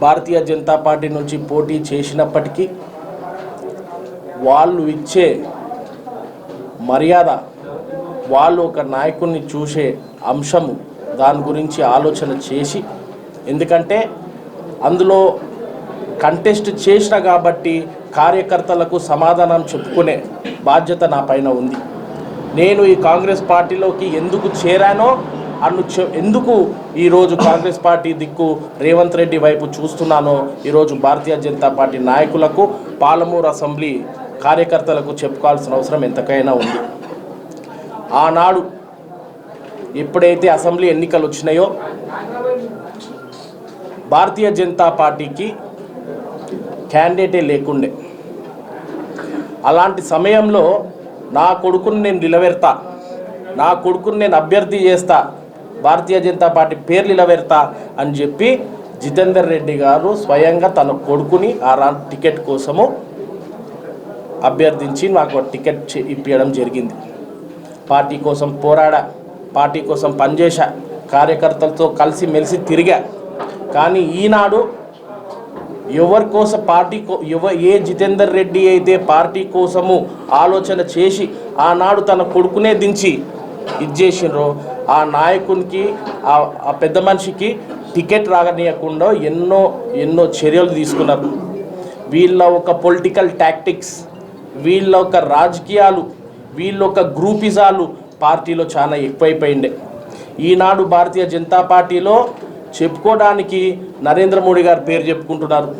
Bharatiya Janata party నుంచి పోటీ చేసినప్పటికీ వాళ్ళు ఇచ్చే మర్యాద వాళ్ళు ఒక నాయకుడిని చూసే అంశము దాని గురించి ఆలోచన చేసి ఎందుకంటే అందులో కంటెస్ట్ చేసిన కాబట్టి కార్యకర్తలకు సమాధానం చెప్పుకునే బాధ్యత నా పైన ఉంది. నేను ఈ కాంగ్రెస్ పార్టీలోకి ఎందుకు చేరానో అన్ను ఎందుకు ఈరోజు కాంగ్రెస్ పార్టీ దిక్కు రేవంత్ రెడ్డి వైపు చూస్తున్నానో ఈరోజు భారతీయ జనతా పార్టీ నాయకులకు పాలమూరు అసెంబ్లీ కార్యకర్తలకు చెప్పుకోవాల్సిన అవసరం ఎంతకైనా ఉంది. ఆనాడు ఎప్పుడైతే అసెంబ్లీ ఎన్నికలు వచ్చినాయో భారతీయ జనతా పార్టీకి క్యాండిడేటే లేకుండే. అలాంటి సమయంలో నా కొడుకుని నేను నిలబెడతా నా కొడుకుని నేను అభ్యర్థి చేస్తా భారతీయ జనతా పార్టీ పేరు నిలబెడతా అని చెప్పి జితేందర్ రెడ్డి గారు స్వయంగా తన కొడుకుని ఆ టికెట్ కోసము అభ్యర్థించి నాకు టికెట్ చే- ఇప్పించడం జరిగింది. పార్టీ కోసం పోరాడా పార్టీ కోసం పనిచేశా కార్యకర్తలతో కలిసి మెలిసి తిరిగా. కానీ ఈనాడు ఎవరి కోసం పార్టీ కో- ఎవ ఏ జితేందర్ రెడ్డి అయితే పార్టీ కోసము ఆలోచన చేసి ఆనాడు తన కొడుకునే దించి ఇది చేసినారో ఆ నాయకునికి ఆ పెద్ద మనిషికి టికెట్ రాగనీయకుండా ఎన్నో ఎన్నో చర్యలు తీసుకున్నారు. వీళ్ళ ఒక పొలిటికల్ టాక్టిక్స్ వీళ్ళ ఒక రాజకీయాలు వీళ్ళ ఒక గ్రూపిజాలు పార్టీలో చాలా ఎక్కువైపోయిండే. ఈనాడు భారతీయ జనతా పార్టీలో చెప్పుకోవడానికి నరేంద్ర మోడీ గారు పేరు చెప్పుకుంటున్నారు.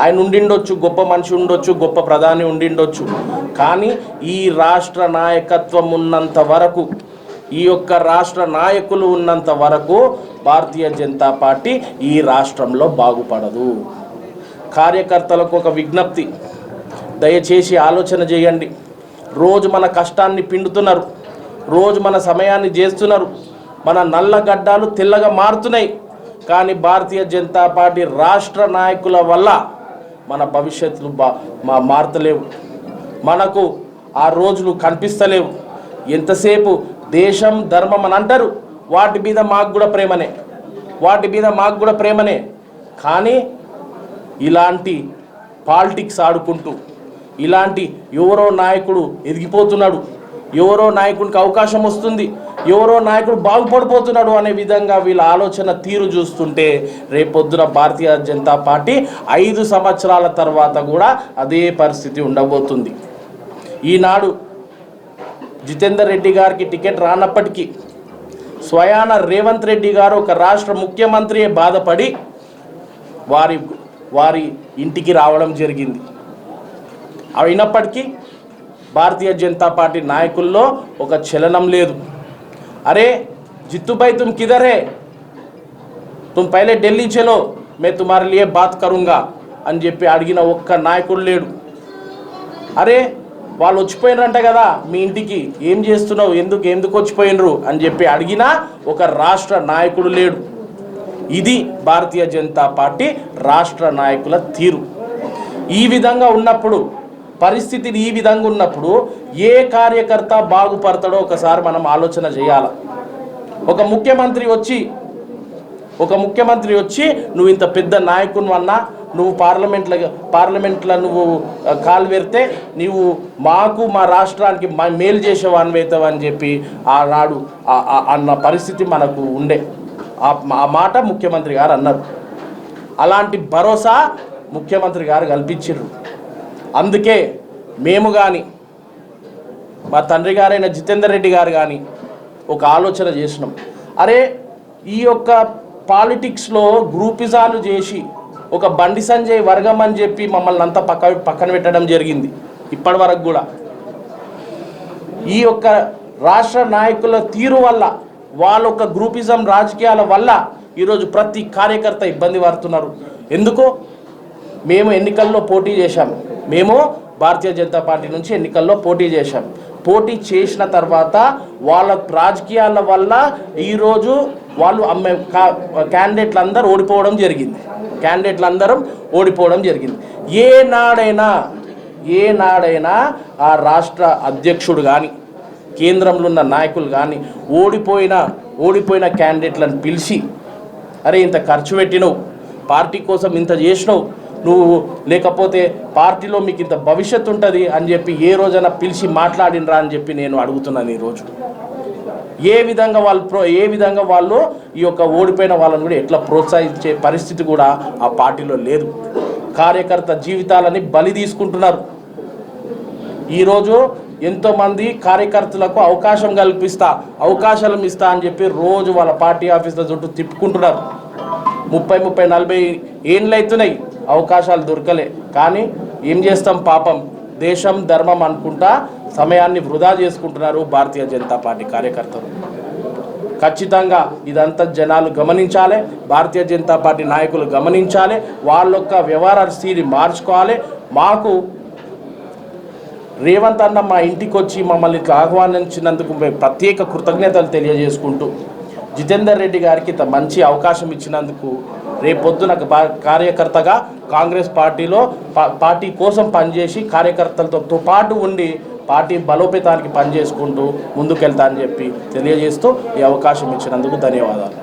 ఆయన ఉండిండొచ్చు గొప్ప మనిషి ఉండొచ్చు గొప్ప ప్రధాని ఉండిండొచ్చు. కానీ ఈ రాష్ట్ర నాయకత్వం ఉన్నంత వరకు ఈ యొక్క రాష్ట్ర నాయకులు ఉన్నంత వరకు భారతీయ జనతా పార్టీ ఈ రాష్ట్రంలో బాగుపడదు. కార్యకర్తలకు ఒక విజ్ఞప్తి. దయచేసి ఆలోచన చేయండి. రోజు మన కష్టాన్ని పిండుతున్నారు. రోజు మన సమయాన్ని చేస్తున్నారు. మన నల్ల గడ్డాలు తెల్లగా మారుతున్నాయి. కానీ భారతీయ జనతా పార్టీ రాష్ట్ర నాయకుల వల్ల మన భవిష్యత్తులు మా మారతలేవు. మనకు ఆ రోజులు కనిపిస్తలేవు. ఎంతసేపు దేశం ధర్మం అని అంటారు. వాటి మీద మాకు కూడా ప్రేమనే. వాటి మీద మాకు కూడా ప్రేమనే. కానీ ఇలాంటి పాలిటిక్స్ ఆడుకుంటూ ఇలాంటి ఎవరో నాయకుడు ఎదిగిపోతున్నాడు. ఎవరో నాయకుడికి అవకాశం వస్తుంది. ఎవరో నాయకుడు బాగుపడిపోతున్నాడు అనే విధంగా వీళ్ళ ఆలోచన తీరు చూస్తుంటే రేపొద్దున భారతీయ జనతా పార్టీ ఐదు సంవత్సరాల తర్వాత కూడా అదే పరిస్థితి ఉండబోతుంది. ఈనాడు జితేందర్ రెడ్డి గారికి టికెట్ రానప్పటికీ స్వయాన రేవంత్ రెడ్డి గారు ఒక రాష్ట్ర ముఖ్యమంత్రియే బాధపడి వారి వారి ఇంటికి రావడం జరిగింది. అయినప్పటికీ భారతీయ జనతా పార్టీ నాయకుల్లో ఒక చలనం లేదు. అరే జిత్తుభాయ్ తుమ్ కిదరే తుమ్ పైలే ఢిల్లీ చలో మే తుమారే బాత్ కరుంగా అని చెప్పి అడిగిన ఒక్క నాయకుడు లేడు అరే వాళ్ళు వచ్చిపోయినారంట కదా మీ ఇంటికి ఏం చేస్తున్నావు ఎందుకు ఎందుకు వచ్చిపోయినరు అని చెప్పి అడిగినా ఒక రాష్ట్ర నాయకుడు లేడు ఇది భారతీయ జనతా పార్టీ రాష్ట్ర నాయకుల తీరు ఈ విధంగా ఉన్నప్పుడు పరిస్థితిని ఈ విధంగా ఉన్నప్పుడు ఏ కార్యకర్త బాగుపడతాడో ఒకసారి మనం ఆలోచన చేయాలి. ఒక ముఖ్యమంత్రి వచ్చి ఒక ముఖ్యమంత్రి వచ్చి నువ్వు ఇంత పెద్ద నాయకుని అన్నా నువ్వు పార్లమెంట్లో పార్లమెంట్లో నువ్వు ఆ, కాలు పెడితే నీవు మాకు మా రాష్ట్రానికి మా మేలు చేసేవా అన్వేతావు అని చెప్పి ఆనాడు ఆ- అన్న పరిస్థితి మనకు ఉండే. ఆ ఆ మాట ముఖ్యమంత్రి గారు అన్నారు. అలాంటి భరోసా ముఖ్యమంత్రి గారు కల్పించారు అందుకే మేము కానీ మా తండ్రి గారైన జితేందర్ రెడ్డి గారు కానీ ఒక ఆలోచన చేసినాం. అరే ఈ యొక్క పాలిటిక్స్లో గ్రూపిజాలు చేసి ఒక బండి సంజయ్ వర్గం అని చెప్పి మమ్మల్ని అంతా పక్క పక్కన పెట్టడం జరిగింది ఇప్పటి వరకు కూడా. ఈ యొక్క రాష్ట్ర నాయకుల తీరు వల్ల వాళ్ళ యొక్క గ్రూపిజం రాజకీయాల వల్ల ఈరోజు ప్రతి కార్యకర్త ఇబ్బంది పడుతున్నారు. ఎందుకో మేము ఎన్నికల్లో పోటీ చేశాం. మేము భారతీయ జనతా పార్టీ నుంచి ఎన్నికల్లో పోటీ చేశాం. పోటీ చేసిన తర్వాత వాళ్ళ రాజకీయాల వల్ల ఈరోజు వాళ్ళు అమ్మే క్యాండిడేట్లు అందరూ ఓడిపోవడం జరిగింది. క్యాండిడేట్లు అందరం ఓడిపోవడం జరిగింది. ఏ నాడైనా ఏ నాడైనా ఆ రాష్ట్ర అధ్యక్షుడు కానీ కేంద్రంలో ఉన్న నాయకులు కానీ ఓడిపోయిన ఓడిపోయిన క్యాండిడేట్లను పిలిచి అరే ఇంత ఖర్చు పెట్టినవు పార్టీ కోసం ఇంత చేసినావు నువ్వు లేకపోతే పార్టీలో మీకు ఇంత భవిష్యత్తు ఉంటుంది అని చెప్పి ఏ రోజైనా పిలిచి మాట్లాడినరా అని చెప్పి నేను అడుగుతున్నాను ఈరోజు ఏ విధంగా వాళ్ళు ప్రో ఏ విధంగా వాళ్ళు ఈ యొక్క ఓడిపోయిన వాళ్ళని కూడా ఎట్లా ప్రోత్సహించే పరిస్థితి కూడా ఆ పార్టీలో లేదు. కార్యకర్త జీవితాలని బలి తీసుకుంటున్నారు. ఈరోజు ఎంతోమంది కార్యకర్తలకు అవకాశం కల్పిస్తా అవకాశాలు ఇస్తా అని చెప్పి రోజు వాళ్ళ పార్టీ ఆఫీసుల చుట్టూ తిప్పుకుంటున్నారు. ముప్పై ముప్పై నలభై ఏండ్లు అవుతున్నాయి. అవకాశాలు దొరకలే. కానీ ఏం చేస్తాం పాపం దేశం ధర్మం అనుకుంటా సమయాన్ని వృధా చేసుకుంటున్నారు భారతీయ జనతా పార్టీ కార్యకర్తలు. ఖచ్చితంగా ఇదంతా జనాలు గమనించాలి భారతీయ జనతా పార్టీ నాయకులు గమనించాలి వాళ్ళ యొక్క వ్యవహార స్థితి మార్చుకోవాలి. మాకు రేవంత్ అన్న మా ఇంటికి వచ్చి మమ్మల్ని ఆహ్వానించినందుకు మేము ప్రత్యేక కృతజ్ఞతలు తెలియజేసుకుంటూ జితేందర్ రెడ్డి గారికి మంచి అవకాశం ఇచ్చినందుకు రేపొద్దున ఒక కార్యకర్తగా కాంగ్రెస్ పార్టీలో పార్టీ కోసం పనిచేసి కార్యకర్తలతో పాటు ఉండి పార్టీ బలోపేతానికి పనిచేసుకుంటూ ముందుకెళ్తా అని చెప్పి తెలియజేస్తూ ఈ అవకాశం ఇచ్చినందుకు ధన్యవాదాలు.